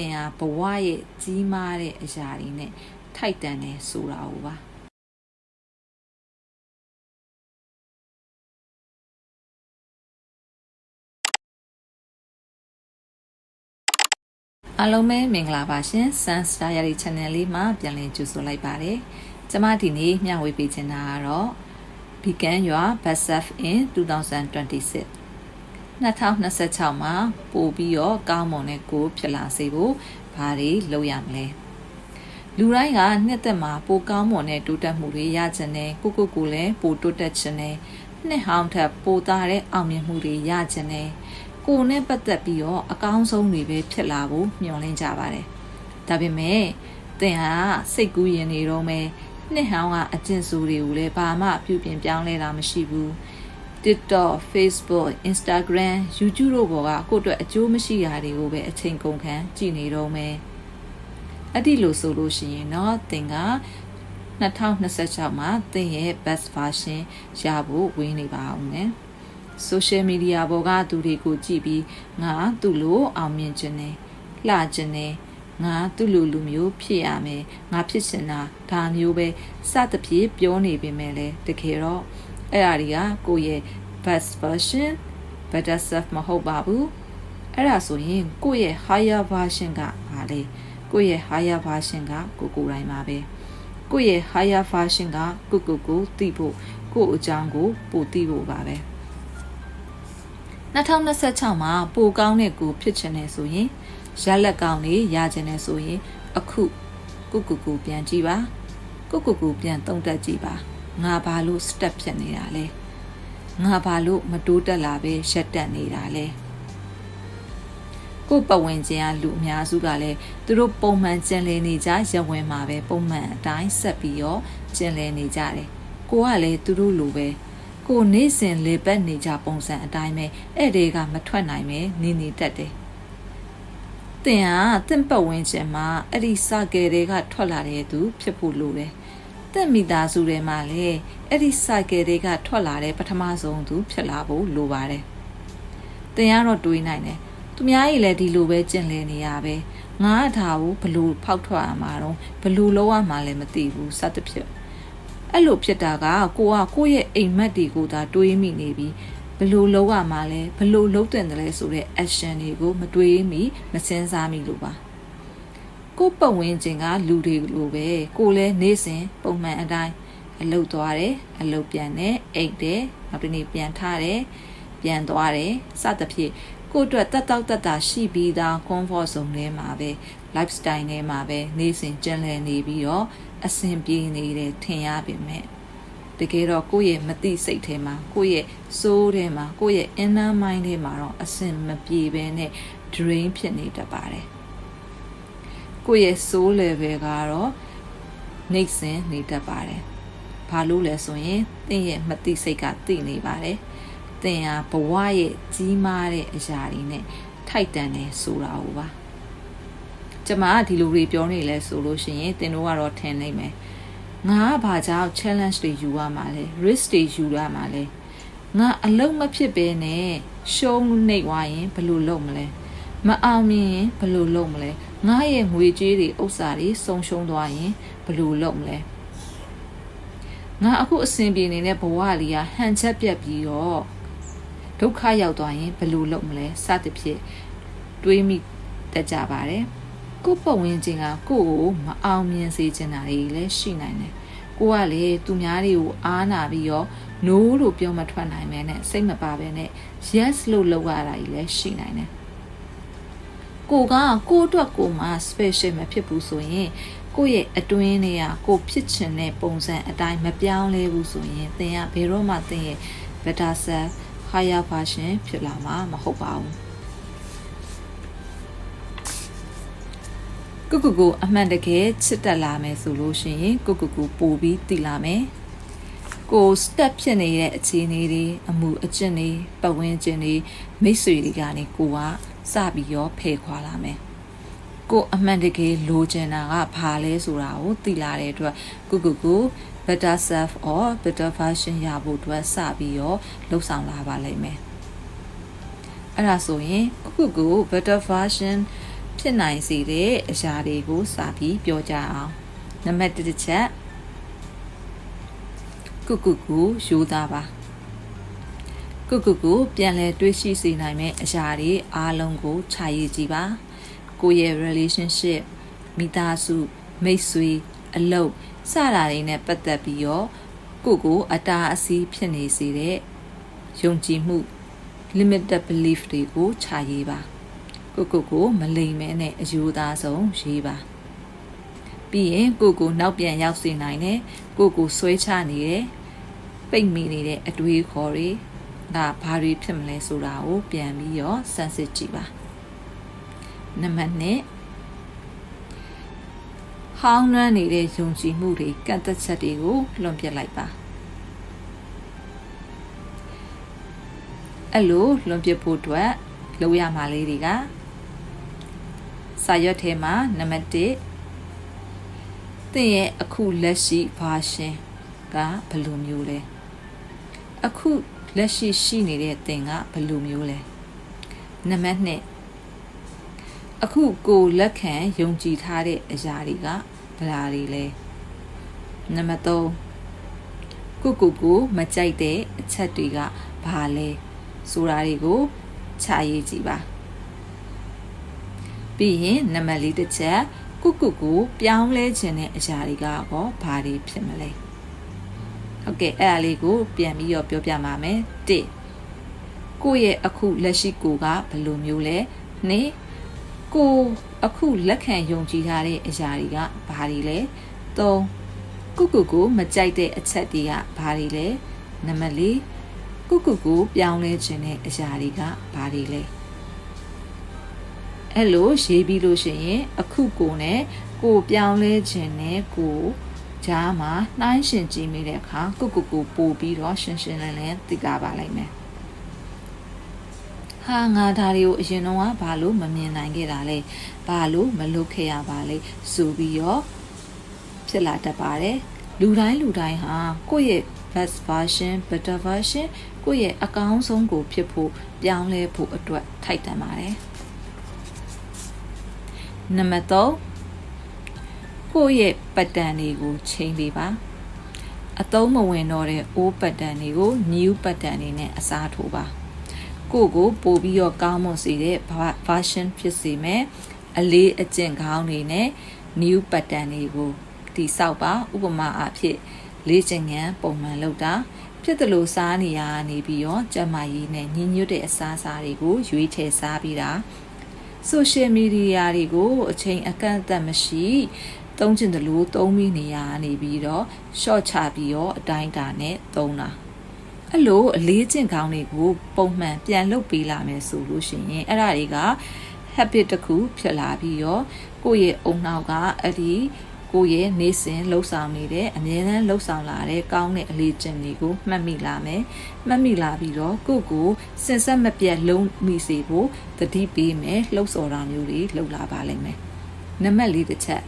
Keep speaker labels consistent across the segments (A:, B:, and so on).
A: င်ဟာဘဝရဲ့ကြီးမားတဲ့အရာတွေနဲ့ထိုက်တန်တယ်ဆိုတာကိုပါအားလုံးပဲမင်္ဂလာပါရှင် Sunstar Yari Channel လေးမှာပြန်လည်ကြိုဆိုလိုက်ပါတယ်ကျမဒီနေ့မျှဝေပေးချင်တာကတော့ Beacon ရွာ Basf in 2026 2026မှာပို့ပြီးတော့ကောင်းမွန်တဲ့ကိုဖြစ်လာစေဖို့ဘာတွေလုပ်ရမလဲလူတိုင်းကနှစ်သက်မှာပိုကောင်းမွန်တဲ့တိုးတက်မှုတွေရချင်တယ်ကိုကိုကိုလည်းပိုတိုးတက်ချင်တယ်နှစ်ဟောင်းထက်ပိုသားတဲ့အောင်မြင်မှုတွေရချင်တယ်ကိုနဲ့ပတ်သက်ပြီးတော့အကောင်းဆုံးတွေပဲဖြစ်လာဖို့မျှော်လင့်ကြပါတယ်ဒါပေမဲ့သင်ဟာစိတ်ကူးရင်နေတော့မယ်နှစ်ဟောင်းကအကျင့်စိုးတွေကိုလည်းဘာမှပြုပြင်ပြောင်းလဲတာမရှိဘူး TikTok, Facebook, Instagram, YouTube တို့ပေါ်ကကိုယ့်အတွက်အကျိုးမရှိတာတွေကိုပဲအချိန်ကုန်ခံကြည်နေတော့မယ်။အဲ့ဒီလိုဆိုလို့ရှိရင်တော့သင်က2026မှာသင်ရဲ့ best version ရဖို့ဝင်းနေပါအောင်မယ်။ social media ပေါ်ကသူတွေကိုကြည့်ပြီးငါသူ့လိုအောင်မြင်ခြင်းနဲ့လှခြင်းနဲ့ငါသူ့လူလူမျိုးဖြစ်ရမယ်ငါဖြစ်စင်တာဒါမျိုးပဲစသဖြင့်ပြောနေပေမဲ့လည်းတကယ်တော့ အဲ့ဒါတွေကကိုယ့်ရဲ့ best version better self မဟုတ်ပါဘူးအဲ့ဒါဆိုရင်ကိုယ့်ရဲ့ higher version ကဘာလဲကိုယ့်ရဲ့ higher version ကကိုကိုယ်တိုင်ပါပဲကိုယ့်ရဲ့ higher version ကကိုကိုကိုသိဖို့ကိုယ့်အကြောင်းကိုပိုသိဖို့ပါပဲ2026မှာပိုကောင်းတဲ့ကိုဖြစ်ချင်တယ်ဆိုရင်ရလက်ကောင်းလေးရချင်တယ်ဆိုရင် အခုကိုကိုကိုပြန်ကြည့်ပါကိုကိုကိုပြန်တုံးတက်ကြည့်ပါ ငါဘာလို့ step ဖြစ်နေတာလဲငါဘာလို့မတိုးတက်လာပဲရက်တက်နေတာလဲကိုပတ်ဝန်းကျင်ကလူအများစုကလည်းသူတို့ပုံမှန်ကျင်လည်နေကြရဝင်မှာပဲပုံမှန်အတိုင်းဆက်ပြီးတော့ကျင်လည်နေကြတယ်ကိုကလည်းသူတို့လိုပဲကိုနေ့စဉ်လေပတ်နေကြပုံစံအတိုင်းပဲအဲ့ဒီကမထွက်နိုင်ပဲနေနေတတ်တယ်တင်ဟာတင့်ပတ်ဝန်းကျင်မှာအဲ့ဒီစကယ်တွေကထွက်လာတဲ့သူ ဖြစ်ဖို့လိုတယ် တင့်မိသားစုတွေမှာလည်းအဲ့ဒီစကယ်တွေကထွက်လာတဲ့ပထမဆုံးသူဖြစ်လာဖို့လိုပါတယ်တင်ကတော့တွေးနိုင်တယ်သူများကြီးလည်းဒီလိုပဲကျင့်လည်နေရပဲငါအထာကိုဘလို့ဖောက်ထွက်ရမှာတော့ဘလို့လုံးဝမှလည်းမသိဘူးစသဖြင့်အဲ့လိုဖြစ်တာကကိုကကိုယ့်ရဲ့အိမ်မက်တွေကိုသာတွေးမိနေပြီးဘလို့လုံးဝမှလည်းဘလို့လုံးတင်တယ်လဲဆိုတဲ့ action တွေကိုမတွေးမိမစင်စားမိလို့ပါ ကိုပတ်ဝန်းကျင်ကလူတွေလိုပဲကိုလည်းနေစဉ်ပုံမှန်အတိုင်းအလုတ်သွားတယ်အလုတ်ပြန်တယ်အိတ်တယ်နောက်တစ်နေ့ပြန်ထားတယ်ပြန်သွားတယ်စသဖြင့်ကိုအတွက်တက်တောက်တက်တာရှိပြီးသား comfort zone ထဲမှာပဲ lifestyle ထဲမှာပဲနေစဉ်ကျန်လည်နေပြီးတော့အဆင်ပြေနေတယ်ထင်ရပေမဲ့တကယ်တော့ကိုယ့်ရဲ့မတိစိတ်ထဲမှာကိုယ့်ရဲ့စိုးထဲမှာကိုယ့်ရဲ့ inner mind ထဲမှာတော့အဆင်မပြေဘဲနဲ့ drain ဖြစ်နေတတ်ပါတယ် ကိုယ့်ရဲ့ soul level ကတော့နှိမ့်စင်နေတတ်ပါတယ်ဘာလို့လဲဆိုရင်သင်ရဲ့မတိစိတ်ကသိနေပါတယ်သင်ဟာဘဝရဲ့ကြီးမားတဲ့အရာတွေနဲ့ထိုက်တန်တယ်ဆိုတာကိုပါကျမကဒီလိုတွေပြောနေလဲဆိုလို့ရှိရင်သင်တို့ကတော့ထင်နိုင်မယ်ငါကဘာကြောင့် challenge တွေယူရမှာလဲ risk တွေယူရမှာလဲငါအလုံးမဖြစ်ပဲနဲ့ရှုံးနေဝါရင်ဘယ်လိုလုပ်မလဲမအောင်မြင်ရင်ဘယ်လိုလုပ်မလဲ ငါရဲ့ငွေကြေးတွေဥစ္စာတွေဆုံးရှုံးသွားရင်ဘယ်လိုလုပ်မလဲငါအခုအဆင်ပြေနေတဲ့ဘဝလေးကဟန်ချက်ပြက်ပြီးတော့ဒုက္ခရောက်သွားရင်ဘယ်လိုလုပ်မလဲစသဖြင့်တွေးမိတတ်ကြပါတယ်ကိုပတ်ဝန်းကျင်ကကိုယ့်ကိုမအောင်မြင်စေချင်တာတွေလည်းရှိနိုင်တယ်ကိုကလေသူများတွေကိုအားနာပြီးတော့ no လို့ပြောမထွက်နိုင်မဲနဲ့စိတ်မပါဘဲနဲ့ yes လို့လုပ်ရတာကြီးလည်းရှိနိုင်တယ် ကိုကကိုအတွက်ကိုမှ special မဖြစ်ဘူးဆိုရင်ကိုယ့်ရဲ့အတွင်းတွေကကိုဖြစ်ချင်တဲ့ပုံစံအတိုင်းမပြောင်းလဲဘူးဆိုရင်သင်ကဘယ်တော့မှသင်ရဲ့ better self higher version ဖြစ်လာမှာမဟုတ်ပါဘူးကုကုကိုအမှန်တကယ်ချစ်တက်လာမယ်ဆိုလို့ရှိရင်ကုကုကိုပို့ပြီးတည်လာမယ်ကို step ဖြစ်နေတဲ့အခြေအနေတွေအမှုအကျင့်တွေပတ်ဝန်းကျင်တွေမိတ်ဆွေတွေကနေကိုက စပြီးရောဖယ်ခွာလာမယ်ကိုအမှန်တကယ်လိုချင်တာကဘာလဲဆိုတာကိုသိလာတဲ့အတွက်ကုကုကို better self or better version ရဖို့အတွက်စပြီးရောလှုပ်ဆောင်လာပါလိမ့်မယ်အဲ့ဒါဆိုရင်ခုခုကို better version ဖြဖြစ်နိုင်စေတဲ့အရာတွေကိုစာပြီးပြောကြအောင်နံပါတ်1တစ်ချက်ကုကုကူယူသားပါ ကုကုကူပြန်လဲတွေးရှိစေနိုင်မဲ့အရာတွေအားလုံးကိုခြာရည်ကြည့်ပါကိုယ့်ရဲ့ relationship မိသားစုမိတ်ဆွေအလုပ်စတာတွေနဲ့ပတ်သက်ပြီးတော့ကိုကိုအတားအဆီးဖြစ်နေစေတဲ့ယုံကြည်မှု limited belief တွေကိုခြာရေးပါကိုကိုကိုမလိမ်မဲနဲ့အယူသားဆုံးရေးပါပြီးရင်ကိုကိုနောက်ပြန်ရောက်စေနိုင်တယ်ကိုကိုဆွဲချနေတယ်ပိတ်မိနေတဲ့အတွေးခေါ်တွေ ဒါဘာတွေဖြစ်မလဲဆိုတာကိုပြန်ပြီးတော့စမ်းစစ်ကြည့်ပါနံပါတ်1ဟောင်းနှမ်းနေတဲ့ယုံကြည်မှုတွေကန့်သက်ချက်တွေကိုလွန်ပြစ်လိုက်ပါအဲ့လိုလွန်ပြစ်ဖို့အတွက်လုပ်ရမှာလေးတွေကစာရွက်ထဲမှာနံပါတ်1သင်ရဲ့အခုလက်ရှိ version ကဘယ်လိုမျိုးလဲအခု လက်ရှိရှိနေတဲ့သင်ကဘယ်လိုမျိုးလဲနံပါတ်2အခုကိုလက်ခံယုံကြည်ထားတဲ့အရာတွေကဘယ်လာတွေလဲနံပါတ်3ကိုကိုကိုမကြိုက်တဲ့အချက်တွေကဘာလဲဆိုတာတွေကိုခြာရေးကြည့်ပါပြီးရင်နံပါတ်၄တစ်ချက်ကုကုကိုပြောင်းလဲခြင်းတဲ့အရာတွေကရောဘာတွေဖြစ်မလဲ ဟုတ်ကဲ့အဲ့ဒါလေးကိုပြန်ပြီးတော့ပြောပြပါမယ်၁ကိုယ့်ရဲ့အခုလက်ရှိကိုကဘယ်လိုမျိုးလဲ၂ကိုအခုလက်ခံယုံကြည်ထားတဲ့အရာတွေကဘာတွေလဲ၃ကုကုကိုမကြိုက်တဲ့အချက်တွေကဘာတွေလဲနံပါတ်၄ကုကုကိုပြောင်းလဲခြင်းတဲ့အရာတွေကဘာတွေလဲအဲ့လိုရေးပြီးလို့ရှိရင်အခုကိုနဲ့ကိုပြောင်းလဲခြင်းနဲ့ကို ဂျားမှာနှိုင်းရှင်ကြည့်မိတဲ့အခါကုကုကိုပို့ပြီးတော့ရှင်းရှင်းလင်းလင်းသိကြပါလိမ့်မယ်ဟာငါဒါတွေကိုအရင်တော့ဘာလို့မမြင်နိုင်ခဲ့တာလဲဘာလို့မလုပ်ခဲ့ရပါလဲဆိုပြီးတော့ဖြစ်လာတတ်ပါတယ်လူတိုင်းလူတိုင်းဟာကိုယ့်ရဲ့ best version better version ကိုယ့်ရဲ့အကောင်းဆုံးကိုဖြစ်ဖို့ပြောင်းလဲဖို့အတွက်ထိုက်တန်ပါတယ်နံပါတ်3 ကိုယ့်ရဲ့ပတ်တန်တွေကိုချိန်ပေးပါအသုံးမဝင်တော့တဲ့ old ပတ်တန်တွေကို new ပတ်တန်တွေနဲ့အစားထိုးပါကိုကိုပို့ပြီးတော့ကောင်းမွန်စေတဲ့ version ဖြစ်စေမယ်အလေးအကျင့်ကောင်းတွေနဲ့ new ပတ်တန်တွေကိုတိဆောက်ပါဥပမာအဖြစ်လေ့ကျင့်ခန်းပုံမှန်လုပ်တာဖြစ်တယ်လို့စားနေရနေပြီးတော့ကျမကြီးနဲ့ညင်ညွတ်တဲ့အစားအစာတွေကိုရွေးချယ်စားပြီးတာဆိုရှယ်မီဒီယာတွေကိုအချိန်အကန့်အသတ်မရှိ သုံးချင်တယ်လို့သုံးမိနေရနေပြီးတော့ short ချပြီးတော့အတိုင်းတာနဲ့သုံးတာအဲ့လိုအလေးကျင့်ကောင်းတွေကိုပုံမှန်ပြန်လုပ်ပေးလာမယ်ဆိုလို့ရှိရင်အဲ့ဒါတွေက habit တစ်ခုဖြစ်လာပြီးတော့ကိုယ့်ရဲ့အုံနောက်ကအဲ့ဒီကိုယ့်ရဲ့နေစဉ်လှုပ်ဆောင်နေတဲ့အမြဲတမ်းလှုပ်ဆောင်လာတဲ့ကောင်းတဲ့အလေးကျင့်တွေကိုမှတ်မိလာမယ်။မှတ်မိလာပြီးတော့ကိုယ့်ကိုစင်ဆက်မပြတ်လုံးမိစေဖို့တတိပေးမယ်လှုပ်ဆော်တာမျိုးတွေလှုပ်လာပါလိမ့်မယ်။နံပါတ်၄တစ်ချက်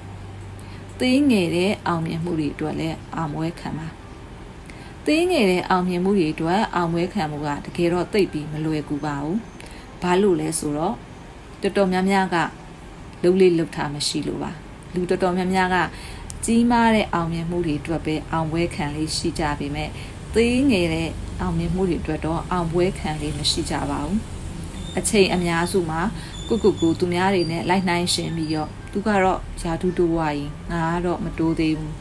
A: သေးငယ်တဲ့အောင်မြင်မှုတွေအတွက်လည်းအောင်ပွဲခံပါ။သေးငယ်တဲ့အောင်မြင်မှုတွေအတွက်အောင်ပွဲခံမှုကတကယ်တော့သိပ်ပြီးမလွယ်ကူပါဘူး။ဘာလို့လဲဆိုတော့တော်တော်များများကလှုပ်လေးလှုပ်ထားမရှိလို့ပါ။လူတော်တော်များများကကြီးမားတဲ့အောင်မြင်မှုတွေအတွက်ပဲအောင်ပွဲခံလေးရှိကြပေမဲ့သေးငယ်တဲ့အောင်မြင်မှုတွေအတွက်တော့အောင်ပွဲခံလေးမရှိကြပါဘူးအချိန်အများစုမှာ ကုကုကူသူများတွေနဲ့လိုက်နှိုင်းရှင်ပြီးတော့သူကတော့ယာတုတိုးဝါရင်ငါကတော့မတိုးသေးဘူး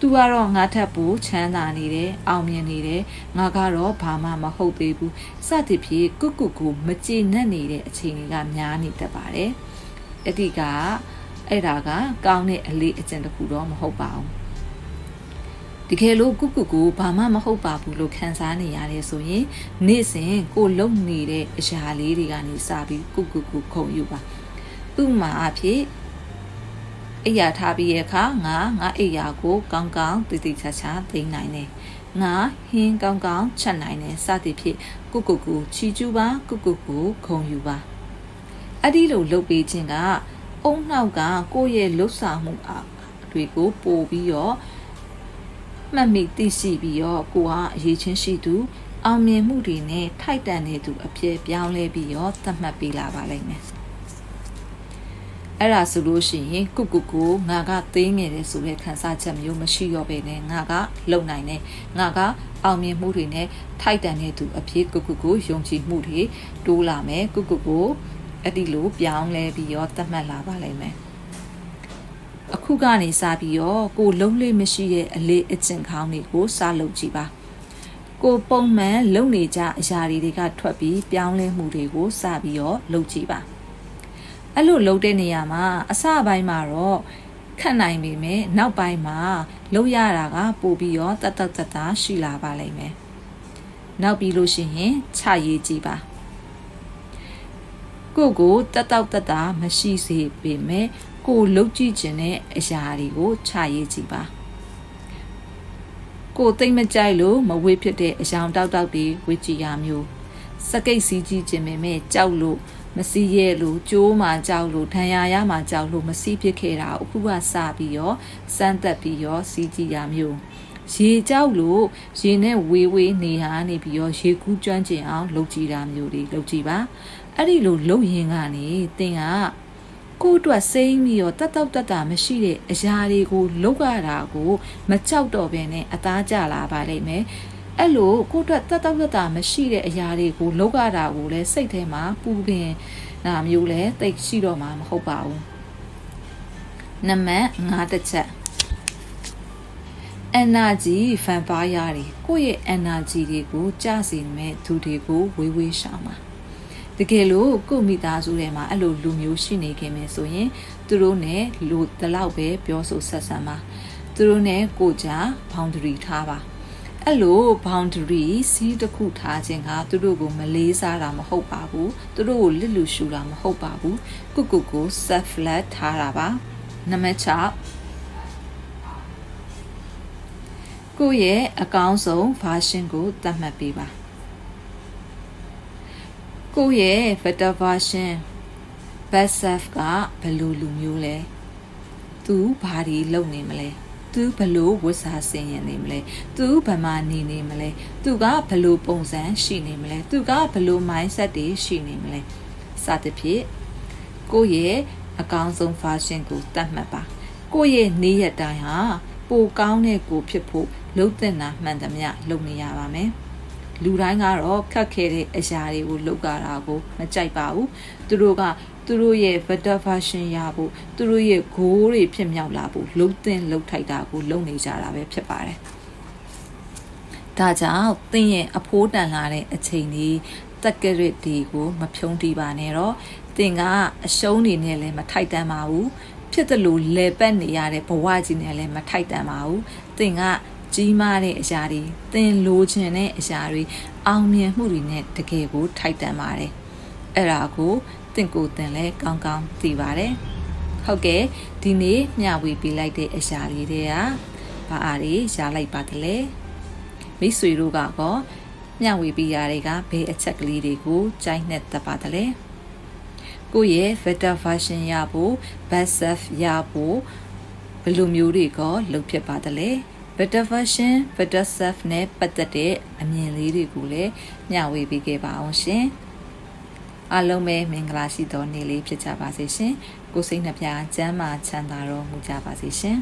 A: သူကတော့ငါထပ်ဖို့ချမ်းသာနေတယ်အောင်မြင်နေတယ်ငါကတော့ဘာမှမဟုတ်သေးဘူးစသဖြင့်ကုကုကူမကြည်နက်နေတဲ့အချိန်တွေကများနေတတ်ပါတယ်အဲ့ဒီကအဲ့ဒါကကောင်းတဲ့အလေးအကျင့်တစ်ခုတော့မဟုတ်ပါဘူး တကယ်လို့ကုကုကိုဘာမှမဟုတ်ပါဘူးလို့ခံစားနေရတယ်ဆိုရင်နေ့စဉ်ကိုလုံနေတဲ့အရာလေးတွေကနေစပြီးကုကုကိုခုံယူပါဥမာအဖြစ်အိယာထားပြီးရဲ့အခါငါငါအိယာကိုကောင်းကောင်းတည်တည်ချာချာသိမ်းနိုင်တယ်ငါဟင်းကောင်းကောင်းချက်နိုင်တယ်စသည်ဖြင့်ကုကုကိုချီကျူးပါကုကုကိုခုံယူပါအဲ့ဒီလိုလုပ်ပေးခြင်းကအုံနောက်ကကိုယ့်ရဲ့လှုပ်ဆောင်မှုအတွေကိုပို့ပြီးတော့ မှတ်မိသိရှိပြီးတော့ကိုကအရေးချင်းရှိသူအောင်မြင်မှုတွေနဲ့ထိုက်တန်နေသူအဖြစ်ပြောင်းလဲပြီးတော့သတ်မှတ်ပေးလာပါလိမ့်မယ်အဲ့ဒါဆိုလို့ရှိရင်ကုကုကိုငါကသေးငယ်တယ်ဆိုတဲ့ခံစားချက်မျိုးမရှိတော့ဘဲနဲ့ငါကလုံနိုင်တယ်ငါကအောင်မြင်မှုတွေနဲ့ထိုက်တန်တဲ့သူအဖြစ်ကုကုကိုယုံကြည်မှုတွေတိုးလာမယ်ကုကုကိုအဲ့ဒီလိုပြောင်းလဲပြီးတော့သတ်မှတ်လာပါလိမ့်မယ် အခုကနေစပြီးတော့ကိုလုံးလေးမရှိတဲ့အလေးအကျင့်ခေါင်းတွေကိုစလုပ်ကြည့်ပါကိုပုံမှန်လုံနေကြအရာတွေကထွက်ပြီးပြောင်းလဲမှုတွေကိုစပြီးတော့လုပ်ကြည့်ပါအဲ့လိုလုပ်တဲ့နေရာမှာအစပိုင်းမှာတော့ခက်နိုင်ပေမဲ့နောက်ပိုင်းမှာလုပ်ရတာကပိုပြီးတော့တတ်တတ်တတ်တာရှိလာပါလိမ့်မယ်နောက်ပြီးလို့ရှိရင်ခြရေးကြည့်ပါကိုကိုတက်တောက်တက်တာမရှိစေပေမဲ့ ကိုလှုပ်ကြည့်ခြင်းတဲ့အရာတွေကိုခြရေးကြည့်ပါကိုသိမ့်မကြိုက်လို့မဝေးဖြစ်တဲ့အယောင်တောက်တောက်တွေဝေးကြည့်ရမျိုးစကိတ်စီးကြည့်ခြင်းပေမဲ့ကြောက်လို့မစီးရဲလို့ကြိုးမှကြောက်လို့ဒဏ်ရာရမှကြောက်လို့မစီးဖြစ်ခဲ့တာအခုကစပြီးရောစမ်းသက်ပြီးရောစီးကြည့်ရမျိုးရေကြောက်လို့ရေနဲ့ဝေးဝေးနေဟာနေပြီးရောရေကူးကျွမ်းကျင်အောင်လုပ်ကြည့်တာမျိုးတွေလုပ်ကြည့်ပါအဲ့ဒီလိုလုပ်ရင်ကနေသင်က ကိုယ့်အတွက်စိမ့်ပြီးတော့တတ်တောက်တတ်တာမရှိတဲ့အရာတွေကိုလုပ်ရတာကိုမကြောက်တော့ဘဲနဲ့အသားကျလာပါလိမ့်မယ်အဲ့လိုကိုယ့်အတွက်တတ်တောက်တတ်တာမရှိတဲ့အရာတွေကိုလုပ်ရတာကိုလည်းစိတ်ထဲမှာပူပင်နာမျိုးလဲတိတ်ရှိတော့မှာမဟုတ်ပါဘူးနံပါတ်5တစ်ချက် energy ဖန်ပါးရတယ်ကိုယ့်ရဲ့ energy တွေကိုကြားစီမဲ့သူတွေကိုဝေးဝေးရှောင်ပါ တကယ်လို့ကိုယ့်မိသားစုထဲမှာအဲ့လိုလူမျိုးရှိနေခင်မယ်ဆိုရင်သူတို့ ਨੇ လူတလောက်ပဲပြောဆိုဆက်ဆံပါသူတို့ ਨੇ ကိုကြ boundary ထားပါအဲ့လို boundary စီးတစ်ခုထားခြင်းကသူတို့ကိုမလေးစားတာမဟုတ်ပါဘူးသူတို့ကိုလစ်လူရှူတာမဟုတ်ပါဘူးကုကုကို self flat ထားတာပါနံပါတ်6ကိုယ့်ရဲ့အကောင်းဆုံး version ကိုသတ်မှတ်ပေးပါ ကိုယ့်ရဲ့ better version best self ကဘယ်လိုလူမျိုးလဲသူဘာတွေလုပ်နေမလဲသူဘလို့ဝတ်စားဆင်ရင်နေမလဲသူဘယ်မှာနေနေမလဲသူကဘလို့ပုံစံရှိနေမလဲသူကဘလို့ mindset တွေရှိနေမလဲစသဖြင့်ကိုယ့်ရဲ့အကောင်းဆုံး version ကိုတတ်မှတ်ပါကိုယ့်ရဲ့နေ့ရက်တိုင်းဟာပိုကောင်းတဲ့ကိုဖြစ်ဖို့လှုပ်တဲ့နာမှန်သမျှလုပ်နေရပါမယ် လူတိုင်းကတော့ခက်ခဲတဲ့အရာတွေကိုလုပ်ကြတာကိုမကြိုက်ပါဘူးသူတို့ကသူတို့ရဲ့ better version ရဖို့သူတို့ရဲ့ goal တွေဖြစ်မြောက်လာဖို့လှုပ်တဲ့လှုပ်ထိုက်တာကိုလုပ်နေကြတာပဲဖြစ်ပါတယ်ဒါကြောင့်သင်ရဲ့အဖိုးတန်လာတဲ့အချိန်นี้တက်ကရစ်ဒီကိုမဖြုံးတီးပါနဲ့တော့သင်ကအရှုံးနေနဲ့လည်းမထိုက်တန်ပါဘူးဖြစ်တယ်လို့လဲပတ်နေရတဲ့ဘဝကြီးနဲ့လည်းမထိုက်တန်ပါဘူးသင်က ကြီးမားတဲ့အရာတွေသင်လိုချင်တဲ့အရာတွေအောင်မြင်မှုတွေနဲ့တကယ်ကိုထိုက်တန်ပါတယ်အဲ့ဒါကိုသင်ကိုယ်သင်လည်းကောင်းကောင်းသိပါတယ်ဟုတ်ကဲ့ဒီနေ့မျှဝေပေးလိုက်တဲ့အရာလေးတွေကဘာအားတွေရလိုက်ပါသလဲမိတ်ဆွေတို့ကတော့မျှဝေပေးရတွေကဘယ်အချက်ကလေးတွေကိုကြိုက်နဲ့တတ်ပါသလဲကိုယ့်ရဲ့ better version ရဖို့ best self ရဖို့ဘယ်လိုမျိုးတွေကလုပ်ဖြစ်ပါသလဲ better version better self နဲ့ပတ်သက်တဲ့အမြင်လေးတွေကိုလည်းမျှဝေပေးခဲ့ပါအောင်ရှင်အားလုံးပဲမင်္ဂလာရှိသောနေ့လေးဖြစ်ကြပါစေရှင်ကိုစိတ်နှပြချမ်းသာချမ်းသာတော်မူကြပါစေရှင်